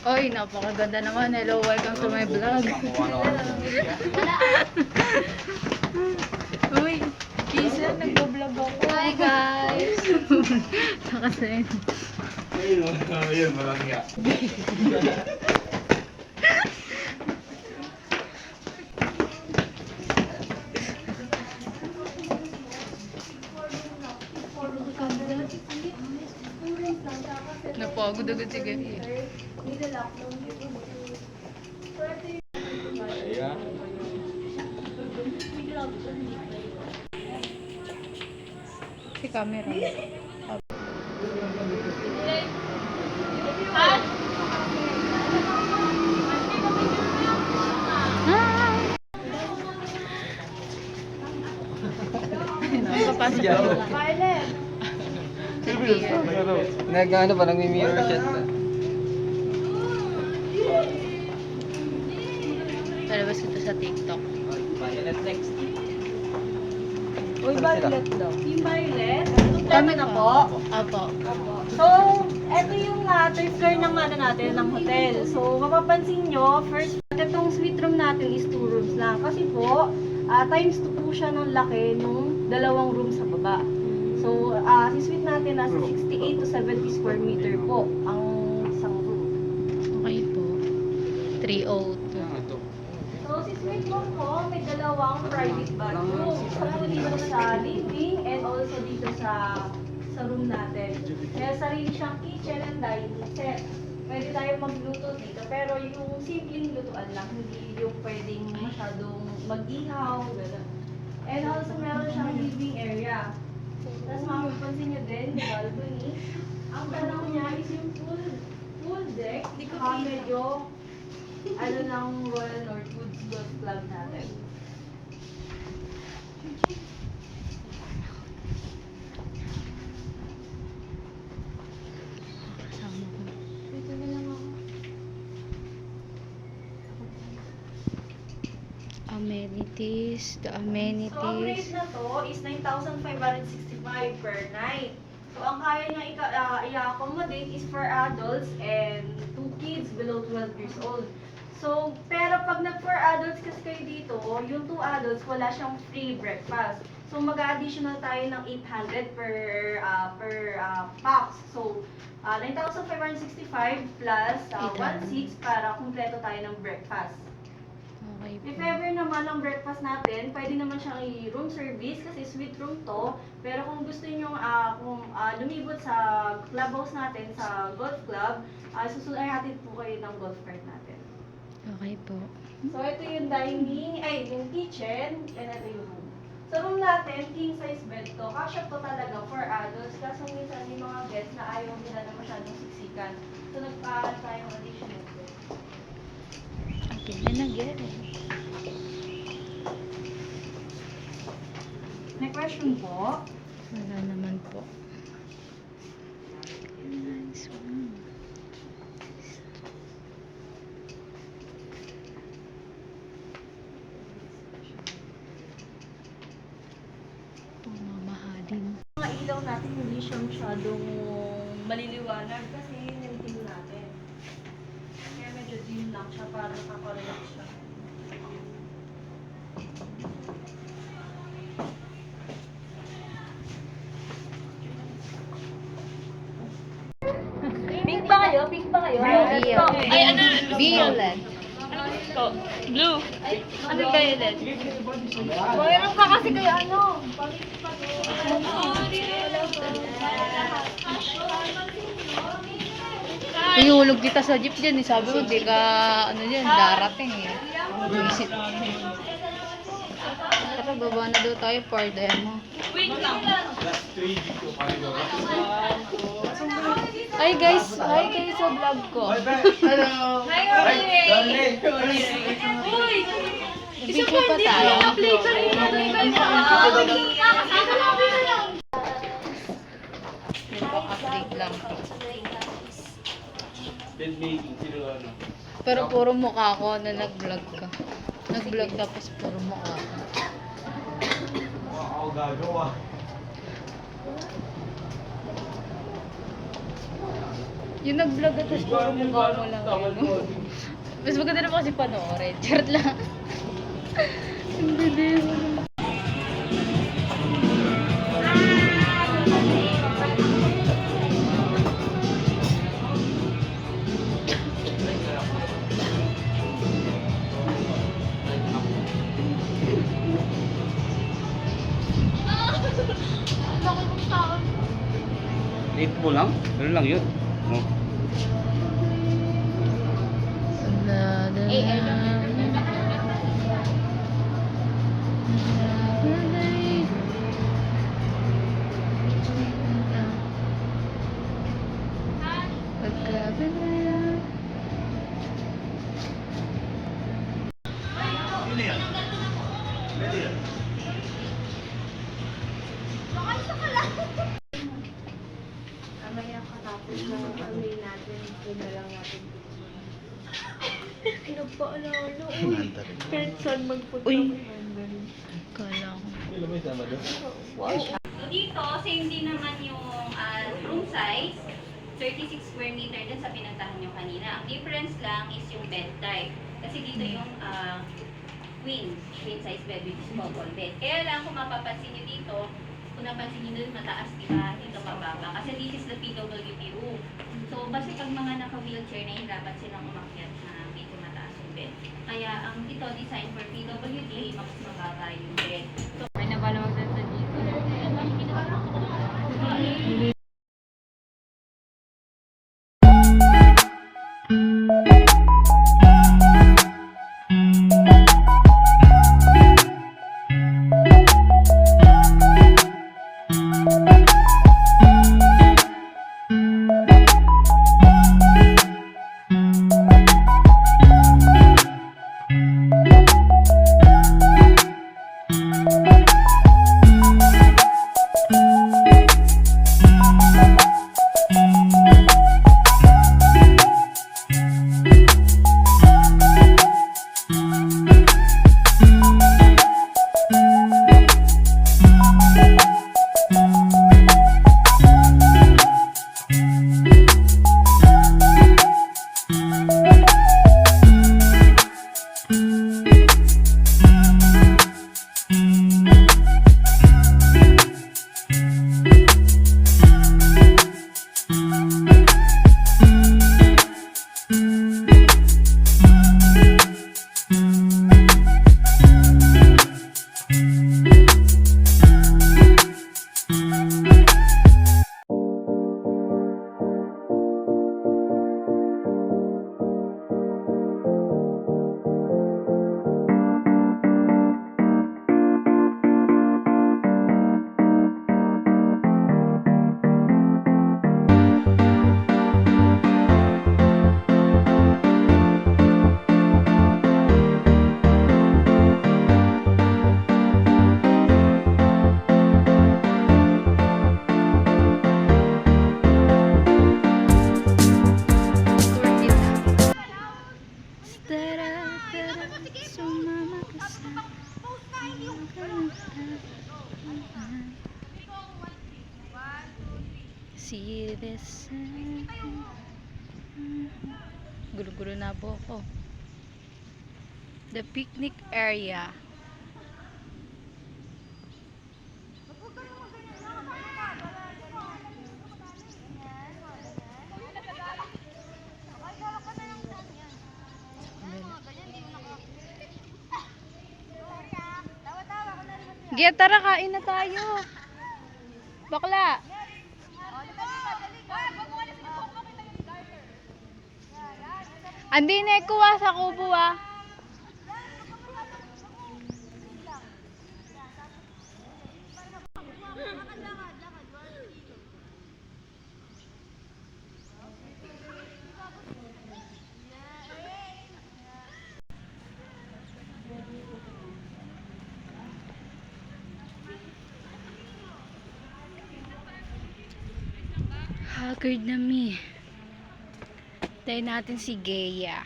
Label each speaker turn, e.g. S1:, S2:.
S1: Oy, napakaganda naman. Hello, welcome to my vlog. Uy, Kisa, nagbo-vlog ako. Hi, guys. Nakasin.
S2: Ayun, ayun, walang nga.
S1: Napagod agad si Gary. Si camera. Nakapasok ako.
S3: Nag-ano pa, nagmi-mirror shot pa.
S1: Palabas ko to sa TikTok.
S3: Violet next.
S4: Uy, violet daw. Yung violet?
S1: Kami
S4: na po.
S1: Apo.
S4: So, eto yung uh, third floor ng ano natin, ng hotel. So, mapapansin nyo, first, itong suite room natin is two rooms lang. Kasi po, ah, times 2 po siya ng laki nung dalawang room sa baba. So, ah, si suite natin nasa 68 to 70 square meter po ang isang room.
S1: Okay po. 302.
S4: Si suite room po, may dalawang private bathroom. Po dito sa living and also dito sa sa room natin. Kaya sarili siyang kitchen and dining set. Pwede tayo magluto dito, pero yung simpleng lutuan lang, hindi yung pwedeng masyadong mag-ihaw, gano'n. And also, meron siyang living area. Tapos mapapansin nyo din, yung balcony. Ang tanong niya is yung full, full deck. Saka medyo ano ng Royal Northwoods Golf Club natin.
S1: Amenities. The
S4: So, ang rate
S1: amenities.
S4: na to is 9,565 per night. So, ang kaya niya ika- ah, i-accommodate is for adults and two kids below 12 years old. So, pero pag nag for adults kasi kayo dito, yung two adults, wala siyang free breakfast. So, mag-additional tayo ng 800 per ah, per ah, pax. So, ah, 9,565 plus uh,
S1: 800.
S4: 1,600 para kumpleto tayo ng breakfast.
S1: Okay.
S4: If ever naman ang breakfast natin, pwede naman siyang i-room service kasi suite room to. Pero kung gusto niyo ah kung ah, lumibot sa clubhouse natin sa golf club, uh, susunod natin po kayo ng golf cart natin.
S1: Okay po.
S4: So ito yung dining, ay yung kitchen, and ito yung room. Sa room natin, king size bed to. Kasya to talaga for adults. Kaso minsan may mga beds na ayaw nila na masyadong siksikan. So nagpa tayo ng additional bed.
S1: Okay na nag-get eh.
S4: May question po?
S1: Wala naman po.
S4: Hindi siya masyadong maliliwanag kasi yun yung dim natin. Kaya medyo dim lang siya para nakaka-relax siya. Pink ba kayo? Pink ba kayo?
S1: Violet.
S4: Ay, ano?
S1: Violet.
S4: Blue. Ano violet? Mayroon ka kasi kayo ano?
S1: Ihulog kita sa jeep dyan eh. Sabi ko, di ka, ano dyan, darating eh. Visit. Tara, baba na daw tayo for demo. Hi guys! Hi guys sa vlog ko.
S2: Hello! Hi, Darling!
S1: Video pa tayo. Nagpa-update lang.
S2: Bed making, sino ano?
S1: Pero puro mukha ko na nag-vlog ka. Nag-vlog tapos puro mukha ko.
S2: Ako gagawa.
S1: Yung nag-vlog at tapos puro mukha mo lang. Ano? Mas maganda naman kasi panoorin. Charot lang. Ang bilis.
S2: Eight mo lang? Ganun lang yun.
S4: Nagpaalala, uy. Kahit saan magpunta
S1: Uy.
S4: mo nandun.
S1: Kala ko.
S5: So dito, same din naman yung ah, room size. 36 square meter din sa pinuntahan nyo kanina. Ang difference lang is yung bed type. Kasi dito yung ah, queen, queen size bed which is double bed. Kaya lang kung mapapansin nyo dito, kung napansin nyo dun mataas, di ba? Dito mababa. Kasi this is the PWP room. So, kasi pag mga naka-wheelchair na yun, dapat silang umakyat na bed. Kaya ang ito design for PWD, mas mababa yung bed. So,
S1: See this Gulo-gulo na po ako. The picnic area. Gaya, tara, kain na tayo. Bakla. Andi na kuha sa kubo ah. Haggard na mi. Tayo natin si Gea.